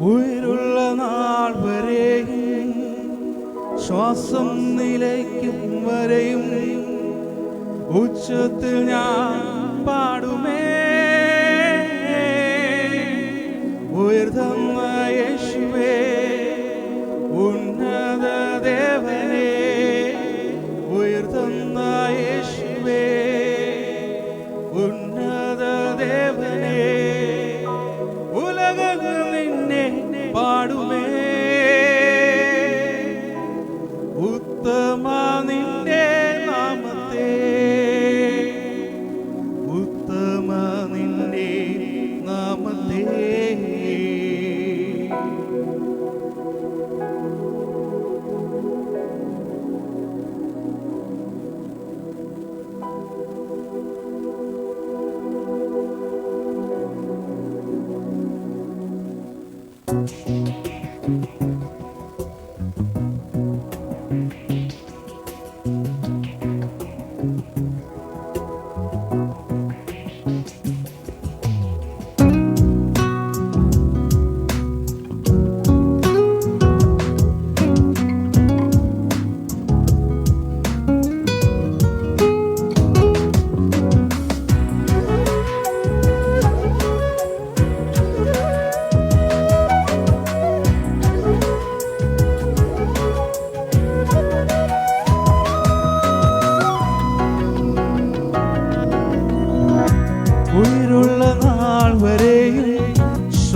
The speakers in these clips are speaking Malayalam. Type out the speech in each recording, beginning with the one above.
ഉയരുള്ള നാൾ വരെയും ശ്വാസം നിലയ്ക്കും വരെയും ഉച്ചത്തിൽ ഞാൻ പാടുമേ. ഉയർന്ന ഉത്തമ നിന്റെ നാമത്തെ. ഉയരുള്ള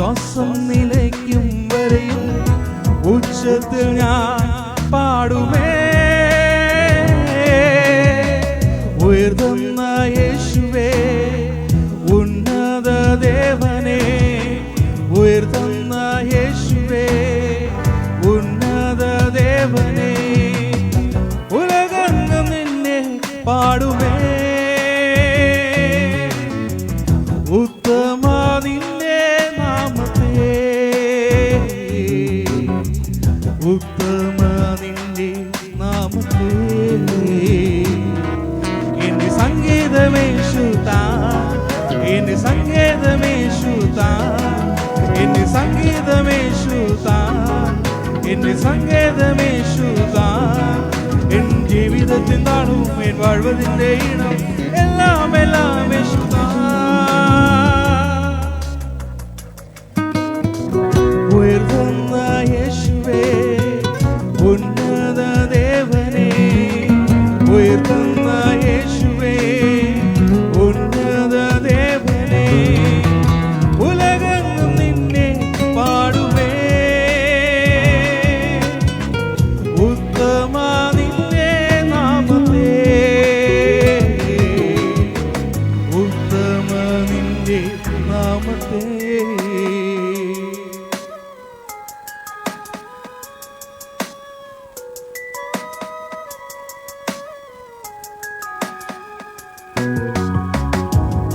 ശ്വാസം നിലയ്ക്കും വരെയും ഉച്ചത്തിൽ ഞാൻ പാടുമേ. ഉയർന്ന യേശുവേ ഉന്നത ദേവനെ ഉയർന്ന യേശുവേ ഉന്നത ദേവനെ ഉലകങ്ങും നിന്നെ പാടുമേ. ഉത്തമ നാമത്തെ. എന്റെ സംഗീതമേശുതാ എന്റെ സംഗീതമേശുതാ എന്റെ സംഗീതമേശുതാ എന്റെ സംഗീതമേശുതാ എൻ ജീവിതത്തിൻ താണും എൻ വാഴ്വതിന്റെ ഇണം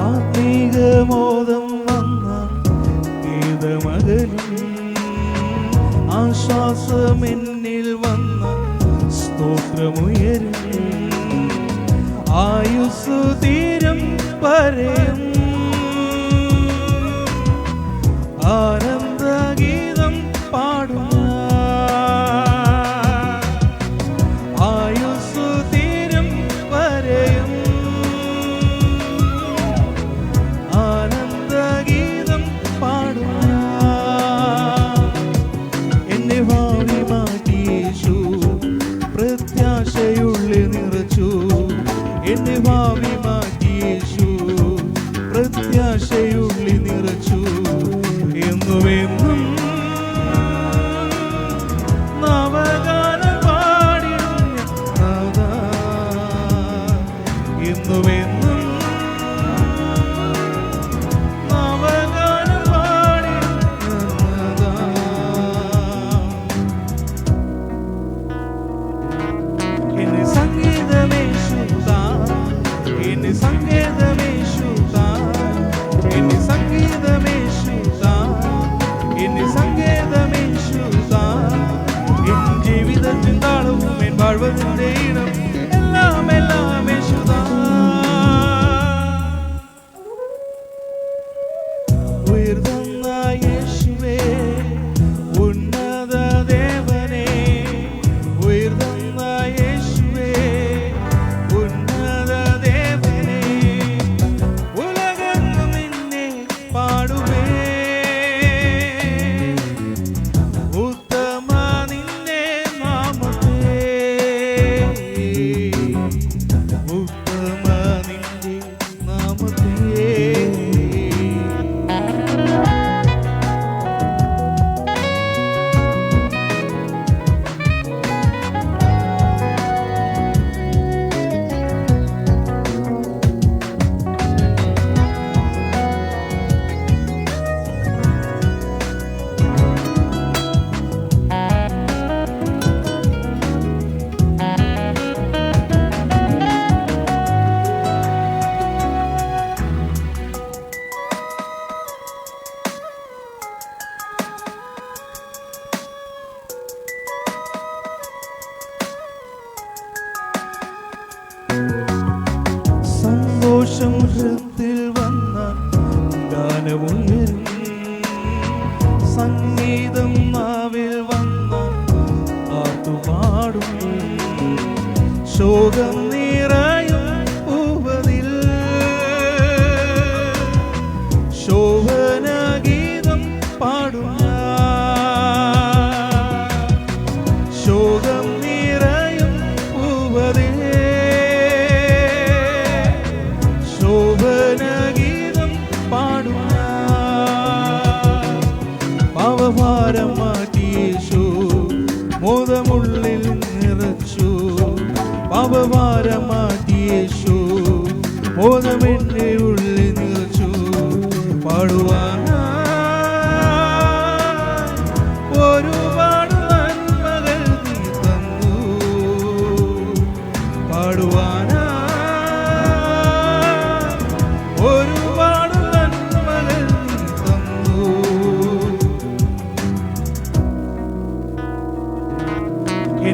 ആത്മീകമോദം വന്ന ഗീതമകലും ആശ്വാസം എന്നിൽ വന്ന സ്തോത്രമുയരും ആയുസ് തീരം പരയും ആനന്ദഗീതം എന്നുമെന്നും ലോകം നിറയും പൂവതിൽ. ശോഭന ഗീതം പാടും ശോകം നിറയും പൂവതിൽ. ശോഭന ഗീതം പാടും അവഭാരം മാറ്റി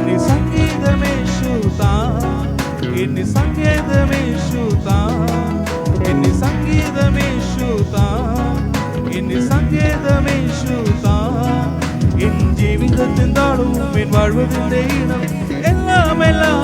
എന്നെ സംഗീതമേശുതാ ഇനി സംഗീതമേശുതാ ഇനി സംഗീതമേശുതാ ഇനി സംഗീതമേശുതാ എൻ ജീവിതത്തിൻ താളും എൻ വാഴ്വതിന്റെ ഇനം എല്ലാം എല്ലാം